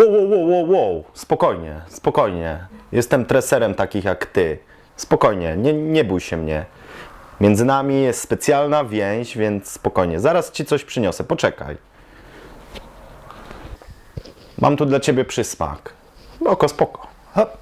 Wow, wow, wow, wow, wow. Spokojnie, spokojnie. Jestem treserem takich jak ty. Spokojnie, nie, nie bój się mnie. Między nami jest specjalna więź, więc spokojnie. Zaraz ci coś przyniosę, poczekaj. Mam tu dla ciebie przysmak. Spoko, spoko. Hop.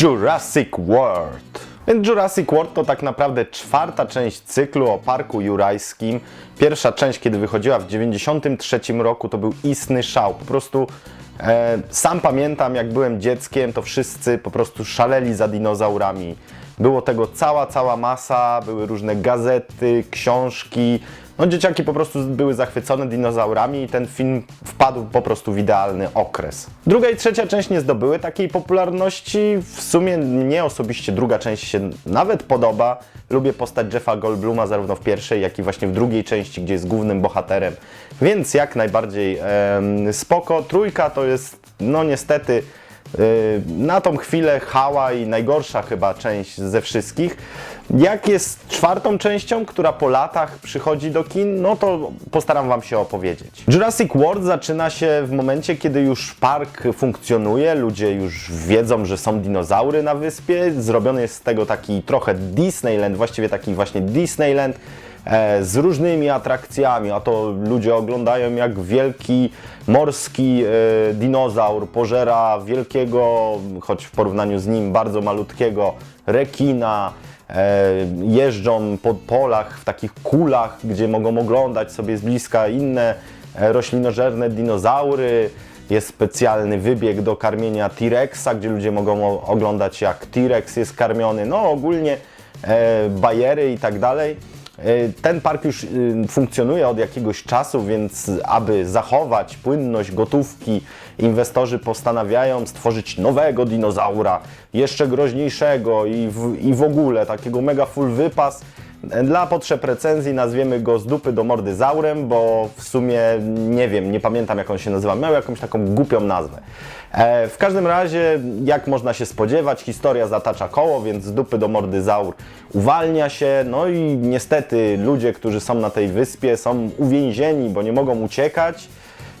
Jurassic World. Więc Jurassic World to tak naprawdę czwarta część cyklu o Parku Jurajskim. Pierwsza część, kiedy wychodziła w 1993 roku, to był istny szał. Po prostu e, sam pamiętam, jak byłem dzieckiem, to wszyscy po prostu szaleli za dinozaurami. Było tego cała, cała masa, były różne gazety, książki. No dzieciaki po prostu były zachwycone dinozaurami i ten film wpadł po prostu w idealny okres. Druga i trzecia część nie zdobyły takiej popularności. W sumie mnie osobiście druga część się nawet podoba. Lubię postać Jeffa Goldbluma zarówno w pierwszej, jak i właśnie w drugiej części, gdzie jest głównym bohaterem. Więc jak najbardziej em, spoko. Trójka to jest, no niestety, na tą chwilę hała i najgorsza chyba część ze wszystkich. Jak jest czwartą częścią, która po latach przychodzi do kin, no to postaram Wam się opowiedzieć. Jurassic World zaczyna się w momencie, kiedy już park funkcjonuje, ludzie już wiedzą, że są dinozaury na wyspie. Zrobiony jest z tego taki trochę Disneyland, właściwie taki właśnie Disneyland z różnymi atrakcjami, a to ludzie oglądają jak wielki morski e, dinozaur pożera wielkiego, choć w porównaniu z nim bardzo malutkiego rekina, e, jeżdżą po polach w takich kulach, gdzie mogą oglądać sobie z bliska inne e, roślinożerne dinozaury. Jest specjalny wybieg do karmienia T-Rexa, gdzie ludzie mogą oglądać jak T-Rex jest karmiony. No ogólnie e, bajery i tak dalej. E, Ten park już y, funkcjonuje od jakiegoś czasu, więc aby zachować płynność gotówki, inwestorzy postanawiają stworzyć nowego dinozaura, jeszcze groźniejszego i w, i w ogóle takiego mega full wypas. E, Dla potrzeb recenzji nazwiemy go z dupy do mordy zaurem, bo w sumie nie wiem, nie pamiętam jak on się nazywa, miał jakąś taką głupią nazwę. E, w każdym razie, jak można się spodziewać, historia zatacza koło, więc z dupy do mordy zaur uwalnia się, no i niestety ludzie, którzy są na tej wyspie są uwięzieni, bo nie mogą uciekać.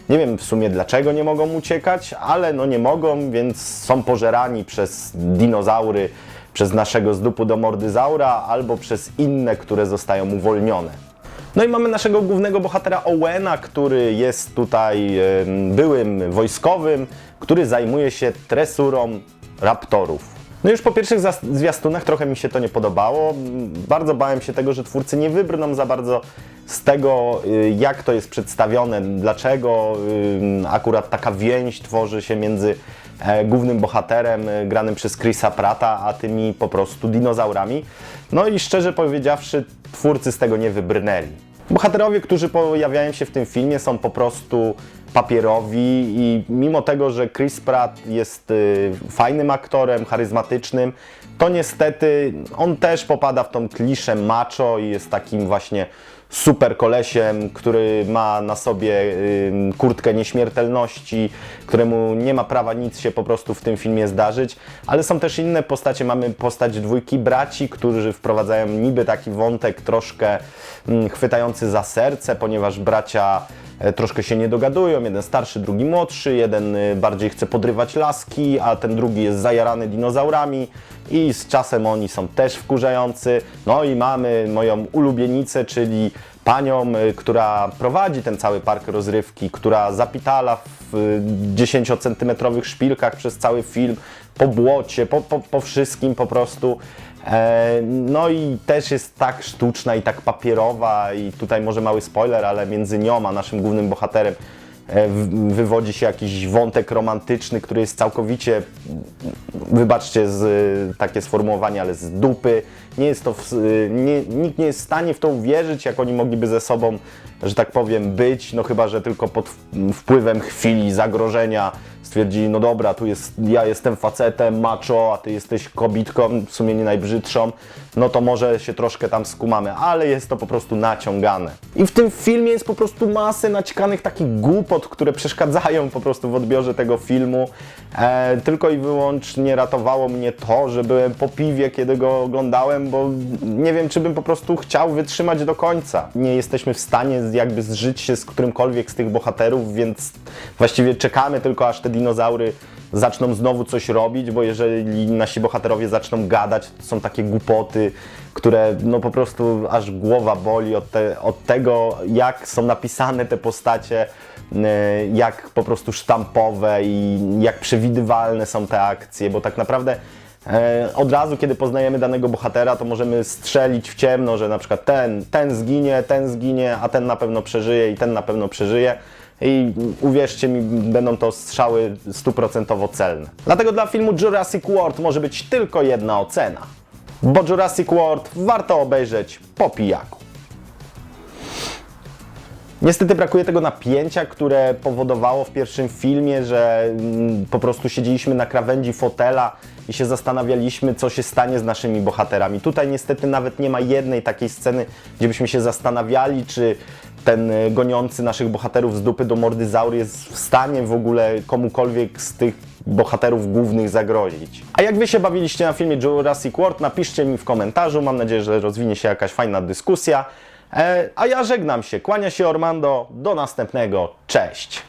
Nie wiem w sumie dlaczego nie mogą uciekać, ale no nie mogą, więc są pożerani przez dinozaury, przez naszego z dupu do mordyzaura albo przez inne, które zostają uwolnione. No i mamy naszego głównego bohatera Owena, który jest tutaj byłym wojskowym, który zajmuje się tresurą raptorów. No już po pierwszych zwiastunach trochę mi się to nie podobało. Bardzo bałem się tego, że twórcy nie wybrną za bardzo z tego, y, jak to jest przedstawione, dlaczego akurat taka więź tworzy się między głównym bohaterem y, granym przez Chrisa Prata, a tymi po prostu dinozaurami. No i szczerze powiedziawszy, twórcy z tego nie wybrnęli. Bohaterowie, którzy pojawiają się w tym filmie są po prostu papierowi i mimo tego, że Chris Pratt jest y, fajnym aktorem, charyzmatycznym, to niestety on też popada w tą kliszę macho i jest takim właśnie super kolesiem, który ma na sobie y, kurtkę nieśmiertelności, któremu nie ma prawa nic się po prostu w tym filmie zdarzyć, ale są też inne postacie. Mamy postać dwójki braci, którzy wprowadzają niby taki wątek troszkę mm, chwytający za serce, ponieważ bracia troszkę się nie dogadują. Jeden starszy, drugi młodszy, jeden y, bardziej chce podrywać laski, a ten drugi jest zajarany dinozaurami i z czasem oni są też wkurzający. No i mamy moją ulubienicę, czyli panią, y, która prowadzi ten cały park rozrywki, która zapitala w y, 10-centymetrowych szpilkach przez cały film, po błocie, po, po, po wszystkim po prostu. E, No i też jest tak sztuczna i tak papierowa i tutaj może mały spoiler, ale między nią a naszym głównym bohaterem wywodzi się jakiś wątek romantyczny, który jest całkowicie, wybaczcie z, takie sformułowanie, ale z dupy. Nie jest to, nie, nikt nie jest w stanie w to uwierzyć, jak oni mogliby ze sobą, że tak powiem, być, no chyba, że tylko pod wpływem chwili, zagrożenia, stwierdzili, no dobra, tu jest, ja jestem facetem, macho, a ty jesteś kobitką, w sumie nie najbrzydszą, no to może się troszkę tam skumamy, ale jest to po prostu naciągane. I w tym filmie jest po prostu masę naciekanych takich głupot, które przeszkadzają po prostu w odbiorze tego filmu. E, tylko i wyłącznie ratowało mnie to, że byłem po piwie, kiedy go oglądałem, bo nie wiem, czy bym po prostu chciał wytrzymać do końca. Nie jesteśmy w stanie jakby zżyć się z którymkolwiek z tych bohaterów, więc właściwie czekamy tylko aż te dinozaury zaczną znowu coś robić, bo jeżeli nasi bohaterowie zaczną gadać, to są takie głupoty, które no po prostu aż głowa boli od, te, od tego, jak są napisane te postacie, e, jak po prostu sztampowe i jak przewidywalne są te akcje, bo tak naprawdę e, od razu, kiedy poznajemy danego bohatera, to możemy strzelić w ciemno, że na przykład ten, ten zginie, ten zginie, a ten na pewno przeżyje i ten na pewno przeżyje. I uwierzcie mi, będą to strzały stuprocentowo celne. Dlatego dla filmu Jurassic World może być tylko jedna ocena. Bo Jurassic World warto obejrzeć po pijaku. Niestety brakuje tego napięcia, które powodowało w pierwszym filmie, że mm, po prostu siedzieliśmy na krawędzi fotela i się zastanawialiśmy, co się stanie z naszymi bohaterami. Tutaj niestety nawet nie ma jednej takiej sceny, gdzie byśmy się zastanawiali, czy ten y, goniący naszych bohaterów z dupy do mordyzaury jest w stanie w ogóle komukolwiek z tych bohaterów głównych zagrozić. A jak Wy się bawiliście na filmie Jurassic World, napiszcie mi w komentarzu. Mam nadzieję, że rozwinie się jakaś fajna dyskusja. E, a ja żegnam się. Kłania się Ormando. Do następnego. Cześć.